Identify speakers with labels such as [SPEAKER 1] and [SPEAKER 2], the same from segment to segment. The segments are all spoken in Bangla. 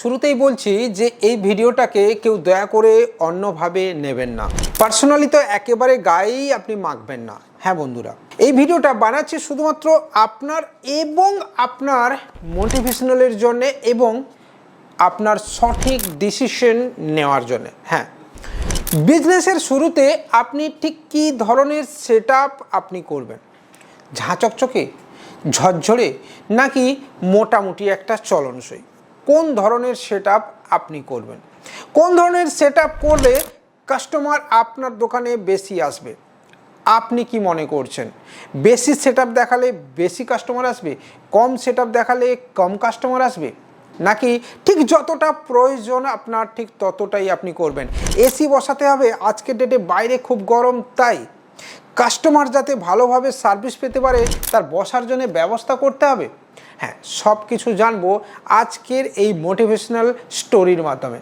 [SPEAKER 1] শুরুতেই বলছি যে এই ভিডিওটাকে কেউ দয়া করে অন্যভাবে নেবেন না। পার্সোনালি তো একেবারে গায়েই আপনি মাখবেন না। হ্যাঁ বন্ধুরা, এই ভিডিওটা বানাচ্ছি শুধুমাত্র আপনার এবং আপনার মোটিভেশনালের জন্য এবং আপনার সঠিক ডিসিশন নেওয়ার জন্য। হ্যাঁ বিজনেসের শুরুতে আপনি ঠিক কী ধরনের সেট আপনি করবেন? ঝাঁচকচকে ঝরঝরে নাকি মোটামুটি একটা চলনসই? কোন ধরনের সেট আপনি করবেন? কোন ধরনের সেট করলে কাস্টমার আপনার দোকানে বেশি আসবে? আপনি কি মনে করছেন? বেশি সেট দেখালে বেশি কাস্টমার আসবে? কম সেট দেখালে কম কাস্টমার আসবে? নাকি ঠিক যতটা প্রয়োজন আপনার ঠিক ততটাই আপনি করবেন? এসি বসাতে হবে, আজকের ডেটে বাইরে খুব গরম, তাই কাস্টমার যাতে ভালোভাবে সার্ভিস পেতে পারে, তার বসার জন্য ব্যবস্থা করতে হবে। হ্যাঁ সব কিছু জানব আজকের এই মোটিভেশনাল স্টোরির মাধ্যমে।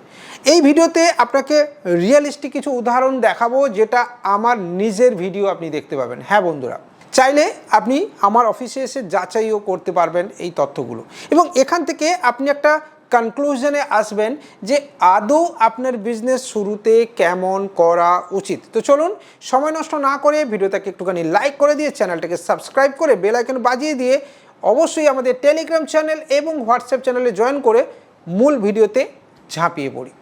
[SPEAKER 1] এই ভিডিওতে আপনাকে রিয়েলিস্টিক কিছু উদাহরণ দেখাবো যেটা আমার নিজের ভিডিও আপনি দেখতে পাবেন। হ্যাঁ বন্ধুরা, চাইলে আপনি আমার অফিসে এসে যাচাইও করতে পারবেন এই তথ্যগুলো। এবং এখান থেকে আপনি একটা কনক্লুশনে আসবেন যে আদৌ আপনার বিজনেস শুরুতে কেমন করা উচিত। তো চলুন, সময় নষ্ট না করে ভিডিওটাকে একটুখানি লাইক করে দিয়ে চ্যানেলটাকে সাবস্ক্রাইব করে বেল আইকন বাজিয়ে দিয়ে অবশ্যই আমাদের টেলিগ্রাম চ্যানেল এবং হোয়াটসঅ্যাপ চ্যানেলে জয়েন করে মূল ভিডিওতে ঝাঁপিয়ে পড়ি।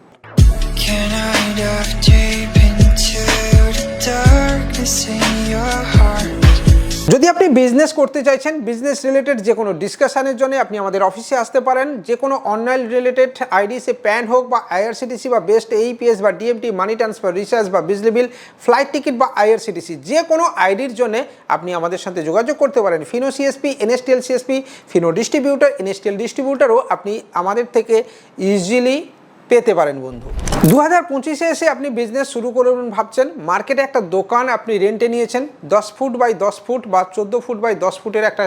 [SPEAKER 1] যদি আপনি বিজনেস করতে চাইছেন বিজনেস রিলেটেড যে কোনো ডিসকাশনের জন্য আপনি আমাদের অফিসে আসতে পারেন। যে কোনো অনলাইন রিলেটেড আইডি সে প্যান হোক বা আইআরসিটিসি বা বেস্ট এইপিএস বা ডিএমটি মানি ট্রান্সফার রিচার্জ বা বিজলি বিল ফ্লাইট টিকিট বা আইআরসিটিসি যে কোনো আইডির জন্য আপনি আমাদের সাথে যোগাযোগ করতে পারেন। Fino CSP NSTL CSP Fino distributor NSTL ডিস্ট্রিবিউটারও আপনি আমাদের থেকে ইজিলি পেতে পারেন বন্ধু। দু হাজার পঁচিশে এসে আপনি বিজনেস শুরু করবেন ভাবছেন মার্কেটে একটা দোকান আপনি রেন্টে নিয়েছেন, দশ ফুট বাই দশ ফুট বা চোদ্দ ফুট বাই দশ ফুটের একটা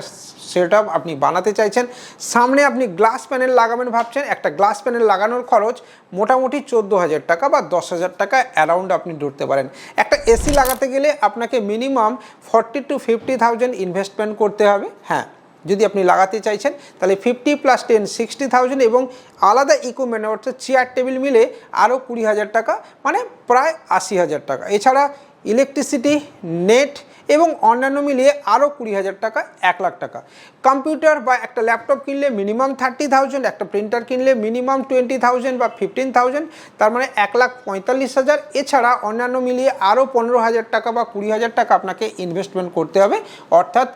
[SPEAKER 1] সেট আপনি বানাতে চাইছেন, সামনে আপনি গ্লাস প্যানেল লাগাবেন ভাবছেন, একটা গ্লাস প্যানেল লাগানোর খরচ মোটামুটি চোদ্দ হাজার টাকা বা দশ হাজার টাকা অ্যারাউন্ড আপনি ধরতে পারেন। একটা এসি লাগাতে গেলে আপনাকে minimum forty to fifty thousand investment করতে হবে হ্যাঁ। যদি আপনি লাগাতে চাইছেন, তাহলে fifty plus ten sixty thousand এবং আলাদা ইকুইপমেন্ট অর্থাৎ চেয়ার টেবিল মিলে আরও কুড়ি হাজার টাকা মানে প্রায় আশি হাজার টাকা। এছাড়া ইলেকট্রিসিটি নেট এবং অন্যান্য মিলিয়ে আরও কুড়ি হাজার টাকা, এক লাখ টাকা। কম্পিউটার বা একটা ল্যাপটপ কিনলে মিনিমাম থার্টি থাউজেন্ড একটা প্রিন্টার কিনলে মিনিমাম টোয়েন্টি থাউজেন্ড বা ফিফটিন থাউজেন্ড তার মানে এক লাখ পঁয়তাল্লিশ হাজার। এছাড়া অন্যান্য মিলিয়ে আরও পনেরো হাজার টাকা বা কুড়ি হাজার টাকা আপনাকে ইনভেস্টমেন্ট করতে হবে, অর্থাৎ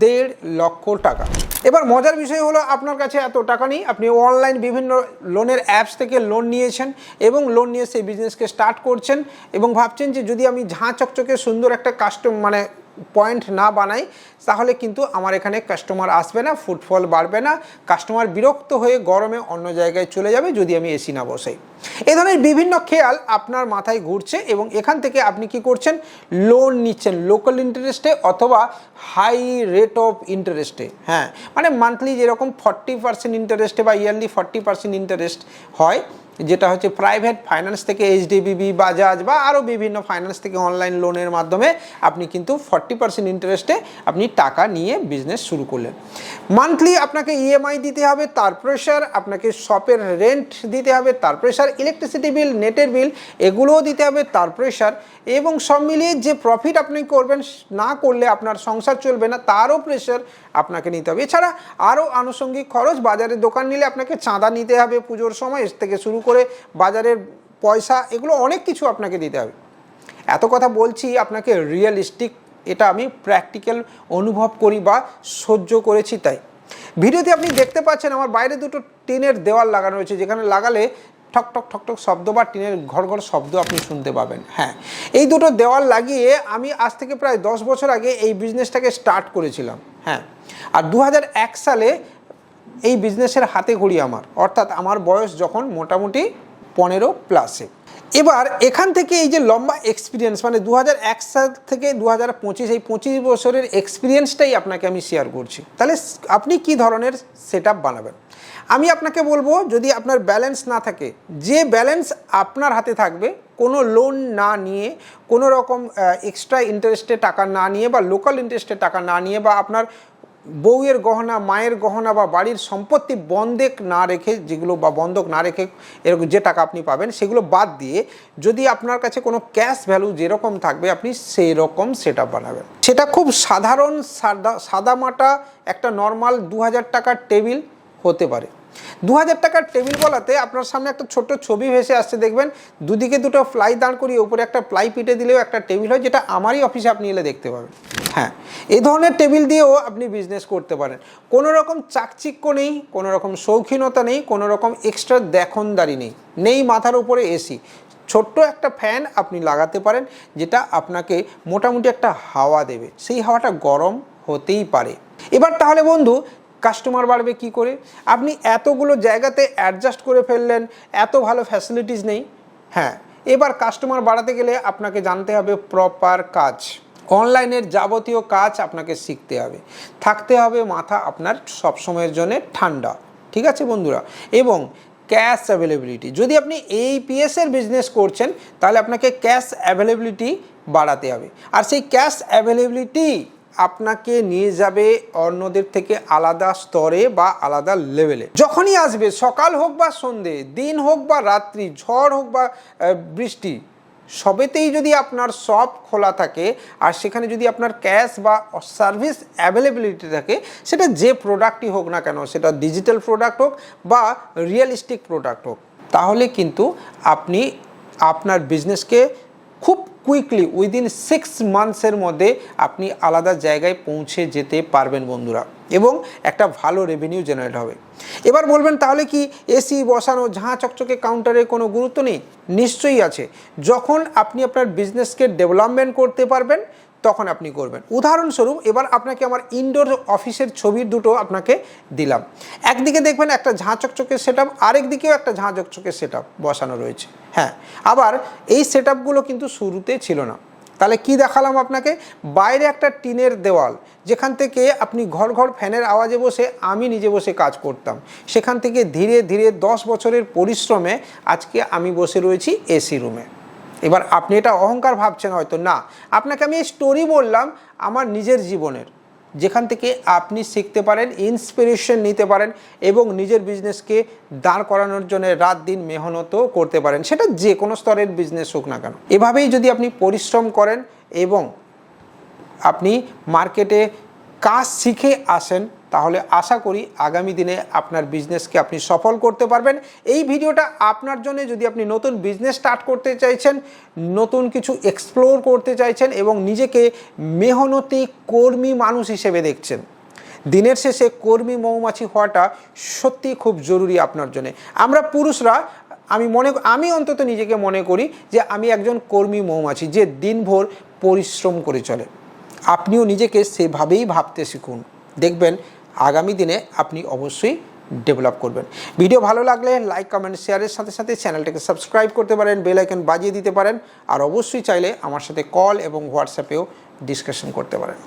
[SPEAKER 1] দেড় লক্ষ টাকা। এবার মজার বিষয় হলো আপনার কাছে এত টাকা নেই, আপনি অনলাইন বিভিন্ন লোনের অ্যাপস থেকে লোন নিয়েছেন এবং লোন নিয়ে সেই বিজনেসকে স্টার্ট করছেন এবং ভাবছেন যে যদি আমি ঝাঁ চকচকে সুন্দর একটা কাস্টম মানে পয়েন্ট না বানাই, তাহলে কিন্তু আমার এখানে কাস্টমার আসবে না ফুটফল বাড়বে না কাস্টমার বিরক্ত হয়ে গরমে অন্য জায়গায় চলে যাবে যদি আমি এসি না বসাই। এ ধরনের বিভিন্ন খেয়াল আপনার মাথায় ঘুরছে এবং এখান থেকে আপনি কি করছেন? লোন নিচ্ছেন লোকাল ইন্টারেস্টে অথবা হাই রেট অফ ইন্টারেস্টে হ্যাঁ। মানে মান্থলি যেরকম ফর্টি পার্সেন্ট ইন্টারেস্টে বা ইয়ারলি ফর্টি পার্সেন্ট ইন্টারেস্ট হয় যেটা হচ্ছে প্রাইভেট ফাইন্যান্স থেকে এইচডিবিবি বাজাজ বা আরও বিভিন্ন ফাইন্যান্স থেকে অনলাইন লোনের মাধ্যমে আপনি কিন্তু ফর্টি পার্সেন্ট ইন্টারেস্টে আপনি টাকা নিয়ে বিজনেস শুরু করলেন। মান্থলি আপনাকে ইএমআই দিতে হবে, তার প্রেশার আপনাকে শপের রেন্ট দিতে হবে, তার প্রেশার ইলেকট্রিসিটি বিল নেটের বিল এগুলোও দিতে হবে, তার প্রেশার এবং সব মিলিয়ে যে প্রফিট আপনি করবেন না করলে আপনার সংসার চলবে না, তারও প্রেশার আপনাকে নিতে হবে। এছাড়া আরও আনুষঙ্গিক খরচ বাজারে দোকান নিলে আপনাকে চাঁদা নিতে হবে পুজোর সময়, এর থেকে শুরু করে বাজারের পয়সা, এগুলো অনেক কিছু আপনাকে দিতে হবে। এত কথা বলছি, আপনাকে রিয়েলিস্টিক এটা আমি প্র্যাকটিক্যাল অনুভব করি বা সহ্য করেছি তাই। ভিডিওতে আপনি দেখতে পাচ্ছেন আমার বাইরে দুটো টিনের দেওয়াল লাগানো রয়েছে, যেখানে লাগালে ঠক ঠক ঠক ঠক শব্দ বা টিনের ঘর ঘর শব্দ আপনি শুনতে পাবেন। হ্যাঁ এই দুটো দেওয়াল লাগিয়ে আমি আজ থেকে প্রায় দশ বছর আগে এই বিজনেসটাকে স্টার্ট করেছিলাম। হ্যাঁ আর দু হাজার এক সালে এই বিজনেসের হাতে ঘড়ি আমার। অর্থাৎ আমার বয়স যখন মোটামুটি পনেরো প্লাসে এবার এখান থেকে এই যে লম্বা এক্সপিরিয়েন্স মানে দু এক সাল থেকে দু হাজার পঁচিশ, এই পঁচিশ বছরের এক্সপিরিয়েন্সটাই আপনাকে আমি শেয়ার করছি। তাহলে আপনি কি ধরনের সেট বানাবেন? আমি আপনাকে বলব, যদি আপনার ব্যালেন্স না থাকে, যে ব্যালেন্স আপনার হাতে থাকবে, কোনো লোন না নিয়ে, কোনো রকম এক্সট্রা ইন্টারেস্টে টাকা না নিয়ে বা লোকাল ইন্টারেস্টে টাকা না নিয়ে বা আপনার বউয়ের গহনা, মায়ের গহনা বা বাড়ির সম্পত্তি বন্ধক না রেখে, যেগুলো বা বন্ধক না রেখে এরকম যে টাকা আপনি পাবেন, সেগুলো বাদ দিয়ে যদি আপনার কাছে কোনো ক্যাশ ভ্যালু যেরকম থাকবে, আপনি সেই রকম সেট বানাবেন। সেটা খুব সাধারণ, সাদা, সাদামাটা একটা নর্মাল দু হাজার টাকার টেবিল হতে পারে। দু হাজার টাকার টেবিল বলাতে আপনার সামনে একটা ছোট্ট ছবি ভেসে আসছে, দেখবেন। দুদিকে দুটো ফ্লাই দাঁড় করিয়ে উপরে একটা প্লাই পিটে দিলেও একটা টেবিল হয়, যেটা আমারই অফিসে আপনি এলে দেখতে পাবেন। হ্যাঁ এই ধরনের টেবিল দিয়েও আপনি বিজনেস করতে পারেন। কোনো রকম চাকচিক্য নেই, কোনো রকম শৌখিনতা নেই, কোনো রকম এক্সট্রা দেখনদারি নেই। নেই মাথার উপরে এসি ছোট্ট একটা ফ্যান আপনি লাগাতে পারেন, যেটা আপনাকে মোটামুটি একটা হাওয়া দেবে। সেই হাওয়াটা গরম হতেই পারে। এবার তাহলে বন্ধু কাস্টমার বাড়বে কি করে? আপনি এতগুলো জায়গাতে অ্যাডজাস্ট করে ফেললেন, এত ভালো ফ্যাসিলিটিস নেই। হ্যাঁ এবার কাস্টমার বাড়াতে গেলে আপনাকে জানতে হবে প্রপার কাজ। অনলাইনের যাবতীয় কাজ আপনাকে শিখতে হবে। থাকতে হবে মাথা আপনার সবসময়ের জন্য ঠান্ডা। ঠিক আছে বন্ধুরা? এবং ক্যাশ অ্যাভেলেবিলিটি যদি আপনি এই পিএসের বিজনেস করছেন, তাহলে আপনাকে ক্যাশ অ্যাভেলেবিলিটি বাড়াতে হবে। আর সেই ক্যাশ অ্যাভেলেবিলিটি আপনাকে নিয়ে যাবে অন্যদের থেকে আলাদা স্তরে বা আলাদা লেভেলে। যখনই আসবে, সকাল হোক বা সন্ধে, দিন হোক বা রাত্রি, ঝড় হোক বা বৃষ্টি, সবেতেই যদি আপনার সব খোলা থাকে আর সেখানে যদি আপনার ক্যাশ বা সার্ভিস অ্যাভেলেবিলিটি থাকে, সেটা যে প্রোডাক্টই হোক না কেন, সেটা ডিজিটাল প্রোডাক্ট হোক বা রিয়েলিস্টিক প্রোডাক্ট হোক, তাহলে কিন্তু আপনি আপনার বিজনেসকে খুব কুইকলি উইদিন সিক্স মান্থসের মধ্যে আপনি আলাদা জায়গায় পৌঁছে যেতে পারবেন বন্ধুরা। এবং একটা ভালো রেভিনিউ জেনারেট হবে। এবার বলবেন, তাহলে কি এসি বসানো, ঝাঁ চকচকে কাউন্টারে কোনো গুরুত্ব নেই? নিশ্চয়ই আছে। যখন আপনি আপনার বিজনেসকে ডেভেলপমেন্ট করতে পারবেন তখন আপনি করবেন। উদাহরণস্বরূপ, এবার আপনাকে আমার ইনডোর অফিসের ছবির দুটো আপনাকে দিলাম। একদিকে দেখবেন একটা ঝাঁ চকচকে সেট আপ আরেকদিকেও একটা ঝাঁ চকচকে সেট বসানো রয়েছে। হ্যাঁ আবার এই সেট কিন্তু শুরুতে ছিল না। তাহলে কি দেখালাম আপনাকে? বাইরে একটা টিনের দেওয়াল, যেখান থেকে আপনি ঘর ঘর ফ্যানের আওয়াজে বসে, আমি নিজে বসে কাজ করতাম। সেখান থেকে ধীরে ধীরে দশ বছরের পরিশ্রমে আজকে আমি বসে রয়েছি এসি রুমে। এবার আপনি এটা অহংকার ভাবছেন হয়তো, না। আপনাকে আমি এই স্টোরি বললাম আমার নিজের জীবনের। যেখান থেকে আপনি শিখতে পারেন ইন্সপিরেশন নিতে পারেন এবং নিজের বিজনেসকে দাঁড় করানোর জন্য রাত দিন মেহনতও করতে পারেন। সেটা যে কোনো স্তরের বিজনেস হোক না কেন। এভাবেই যদি আপনি পরিশ্রম করেন এবং আপনি মার্কেটে কাজ শিখে আসেন তাহলে আশা করি আগামী দিনে আপনার বিজনেসকে আপনি সফল করতে পারবেন। এই ভিডিওটা আপনার জন্য যদি আপনি নতুন বিজনেস স্টার্ট করতে চাইছেন, নতুন কিছু এক্সপ্লোর করতে চাইছেন এবং নিজেকে মেহনতি, কর্মী মানুষ হিসেবে দেখছেন, দিনের শেষে কর্মী মৌমাছি হওয়াটা সত্যি খুব জরুরি আপনার জন্য। আমরা পুরুষরা, আমি মনে, আমি অন্তত নিজেকে মনে করি যে আমি একজন কর্মী মৌমাছি যে দিনভর পরিশ্রম করে চলে। আপনিও নিজেকে সেভাবেই ভাবতে শিখুন। দেখবেন আগামী দিনে আপনি অবশ্যই ডেভেলপ করবেন। ভিডিও ভালো লাগলে লাইক কমেন্ট শেয়ারের সাথে সাথে চ্যানেলটাকে সাবস্ক্রাইব করতে পারেন বেল আইকন বাজিয়ে দিতে পারেন, আর অবশ্যই চাইলে আমার সাথে কল এবং হোয়াটসঅ্যাপেও ডিসকাশন করতে পারেন।